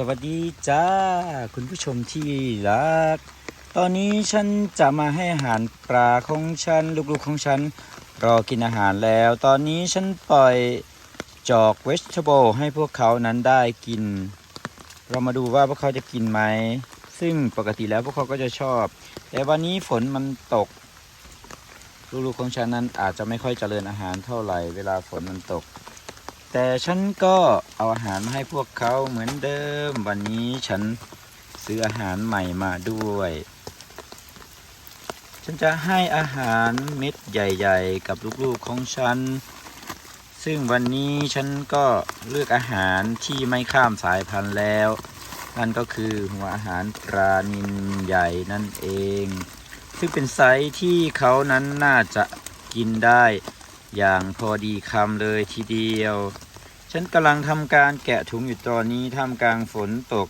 สวัสดีจ้า คุณผู้ชมที่รัก ตอนนี้ฉันจะมาให้อาหารปลาของฉัน ลูกๆของฉัน รอกินอาหารแล้ว ตอนนี้ฉันปล่อยจอกเวชเบิลให้พวกเขานั้นได้กิน เรามาดูว่าพวกเขาจะกินไหม ซึ่งปกติแล้วพวกเขาก็จะชอบ แต่วันนี้ฝนมันตก ลูกๆของฉันนั้นอาจจะไม่ค่อยเจริญอาหารเท่าไหร่ เวลาฝนมันตก แต่ฉันก็เอาอาหารมาให้พวกเขาเหมือนเดิม วันนี้ฉันซื้ออาหารใหม่มาด้วย ฉันจะให้อาหารเม็ดใหญ่ ๆ กับลูกๆของฉัน ซึ่งวันนี้ฉันก็เลือกอาหารที่ไม่ข้ามสายพันธุ์แล้ว นั่นก็คือหัวอาหารปลานินใหญ่นั่นเอง ซึ่งเป็นไซส์ที่เขานั้นน่าจะกินได้ อย่างพอดีคำเลยทีเดียว ฉันกำลังทำการแกะถุงอยู่ตอนนี้ท่ามกลางฝนตก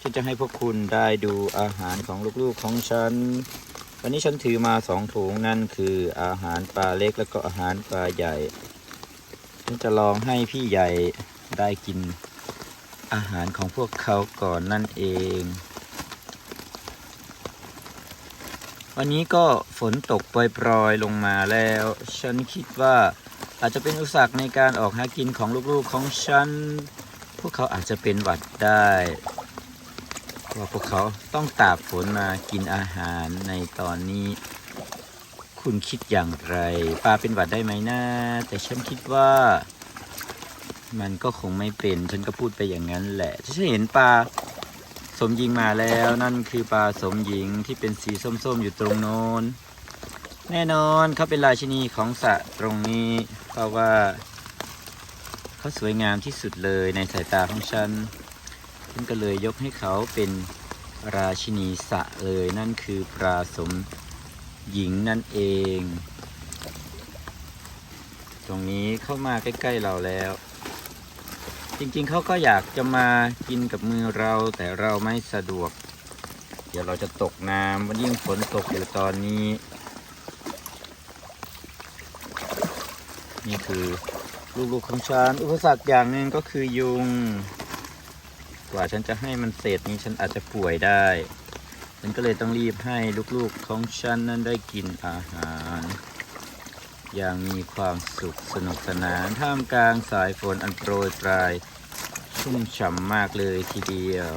ฉันจะให้พวกคุณได้ดูอาหารของลูกๆของฉัน วันนี้ฉันถือมาสองถุงนั่นคืออาหารปลาเล็กแล้วก็อาหารปลาใหญ่ ฉันจะลองให้พี่ใหญ่ได้กินอาหารของพวกเขาก่อนนั่นเอง วันนี้ก็ฝนตกปรยๆลงมาแล้ว ฉันคิดว่าอาจจะเป็นอุปสรรคในการออกหากินของลูกๆของฉัน พวกเขาอาจจะเป็นหวัดได้เพราะว่าพวกเขาต้องตากฝนมากินอาหารในตอนนี้ คุณคิดอย่างไรปลาเป็นหวัดได้ไหมนะแต่ฉันคิดว่า มันก็คงไม่เป็น ฉันก็พูดไปอย่างนั้นแหละฉันเห็นปลา สมหญิงมาแล้วนั่นคือปลาสมหญิงที่เป็นสีส้มๆอยู่ตรงโน้น แน่นอนเขาเป็นราชินีของสระตรงนี้ เพราะว่าเขาสวยงามที่สุดเลยในสายตาของฉันฉันก็เลยยกให้เขาเป็นราชินีสระเลยนั่นคือปลาสมหญิงนั่นเอง ตรงนี้เข้ามาใกล้ ๆ เราแล้ว จริงๆเขาก็อยากจะมากินกับมือเราแต่เราไม่สะดวก เดี๋ยวเราจะตกน้ำวันยิ่งฝนตกอยู่ตอนนี้ นี่คือลูกๆของฉันอุปสรรคอย่างหนึ่งก็คือยุง กว่าฉันจะให้มันเสร็จนี้ฉันอาจจะป่วยได้ ฉันก็เลยต้องรีบให้ลูกๆของฉันนั้นได้กินอาหารอย่างมีความสุขสนุกสนานท่ามกลางสายฝนอันโปรยปลาย ชุ่มฉ่ำมากเลยทีเดียว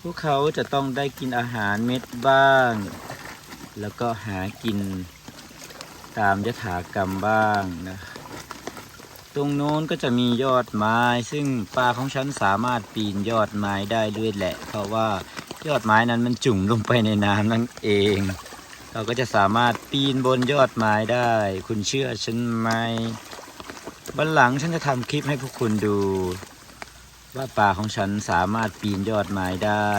พวกเขาจะต้องได้กินอาหารเม็ดบ้าง แล้วก็หากินตามยถากรรมบ้างนะตรงโน้นก็จะมียอดไม้ ซึ่งปลาของฉันสามารถปีนยอดไม้ได้ด้วยแหละ เพราะว่ายอดไม้นั้นมันจุ่มลงไปในน้ำนั่นเอง เราก็จะสามารถปีนบนยอดไม้ได้ คุณเชื่อฉันไหม วันหลังฉันจะทำคลิปให้พวกคุณดู ว่าปลาของฉันสามารถปีนยอดไม้ได้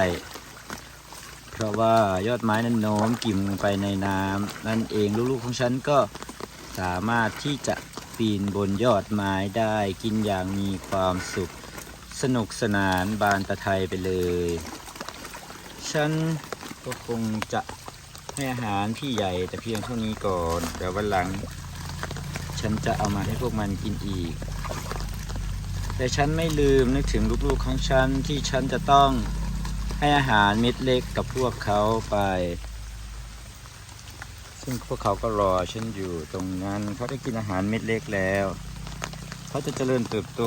เพราะว่ายอดไม้นั้นโน้มกิ่มลงไปในน้ำนั่นเองลูกๆของฉันก็สามารถที่จะปีนบนยอดไม้ได้กินอย่างมีความสุข สนุกสนานบานตะไทยไปเลย ฉันก็คงจะให้อาหารพี่ใหญ่แต่เพียงเท่านี้ก่อนเดี๋ยววันหลัง ฉันจะเอามาให้พวกมันกินอีก แต่ฉันไม่ลืมนึกถึงลูกๆของฉันที่ฉันจะต้องให้อาหารเม็ดเล็กกับพวกเขาไป ซึ่งพวกเขาก็รอฉันอยู่ตรงนั้น เขาได้กินอาหารเม็ดเล็กแล้ว เขาจะเจริญเติบโต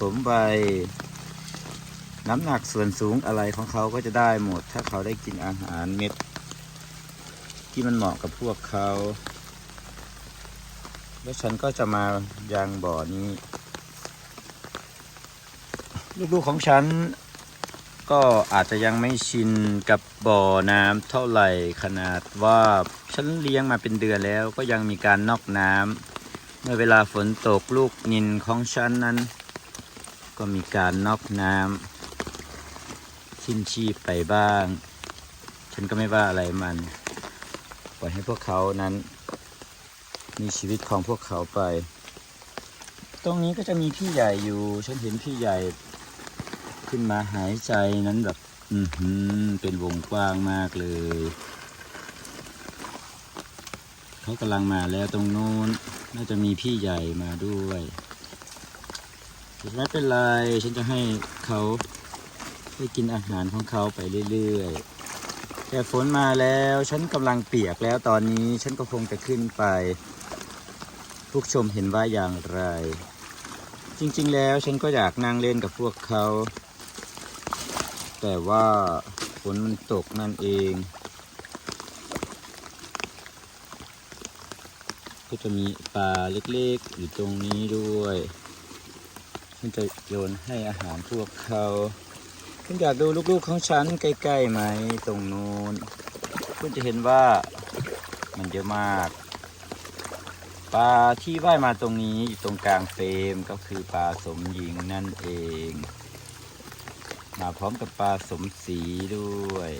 สมวัยน้ำหนักส่วนสูงอะไรของเขาก็จะได้หมด ถ้าเขาได้กินอาหารเม็ด ที่มันเหมาะกับพวกเขา แล้วฉันก็จะมายังบ่อนี้ ลูกๆของฉัน ก็อาจจะยังไม่ชินกับบ่อน้ำเท่าไหร่ขนาดว่าฉันเลี้ยงมาเป็นเดือนแล้วก็ยังมีการนอกน้ำเมื่อเวลาฝนตกลูกนินของฉันนั้น ก็มีการนอกน้ำสิ้นชีพไปบ้าง ฉันก็ไม่ว่าอะไรมัน ปล่อยให้พวกเขานั้น มีชีวิตของพวกเขาไป ตรงนี้ก็จะมีพี่ใหญ่อยู่ ฉันเห็นพี่ใหญ่ ขึ้นมาหายใจนั้นแบบ อือหือเป็นวงกว้างมากเลย เขากำลังมาแล้วตรงโน้น น่าจะมีพี่ใหญ่มาด้วยไม่เป็นไร ฉันจะให้เขาได้กินอาหารของเขาไปเรื่อยๆ แต่ฝนมาแล้ว ฉันกำลังเปียกแล้วตอนนี้ ฉันก็คงจะขึ้นไป พวกชมเห็นว่าอย่างไร จริงๆ แล้วฉันก็อยากนั่งเล่นกับพวกเขา แต่ว่าฝนมันตกนั่นเอง ก็จะมีปลาเล็กๆ อยู่ตรงนี้ด้วย ฉันจะโยนให้อาหารพวกเขาคุณอยากดูลูกๆของฉันใกล้ๆไหมตรงนู้นคุณจะเห็นว่ามันเยอะมาก ปลาที่ว่ายมาตรงนี้อยู่ตรงกลางเฟรมก็คือปลาสมหญิงนั่นเอง มาพร้อมกับปลาสมศรีด้วย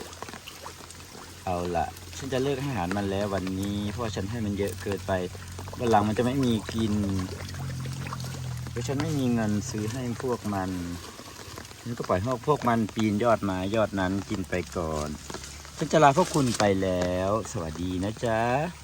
เอาละฉันจะเลิกให้อาหารมันแล้ววันนี้ เพราะว่าฉันให้มันเยอะเกินไปวันหลังมันจะไม่มีกินเพราะฉันไม่มีเงินซื้อให้พวกมันฉันก็ปล่อยให้พวกมันปีนยอดไม้ยอดนั้นกินไปก่อนฉันจะลาพวกคุณไปแล้ว สวัสดีนะจ๊ะ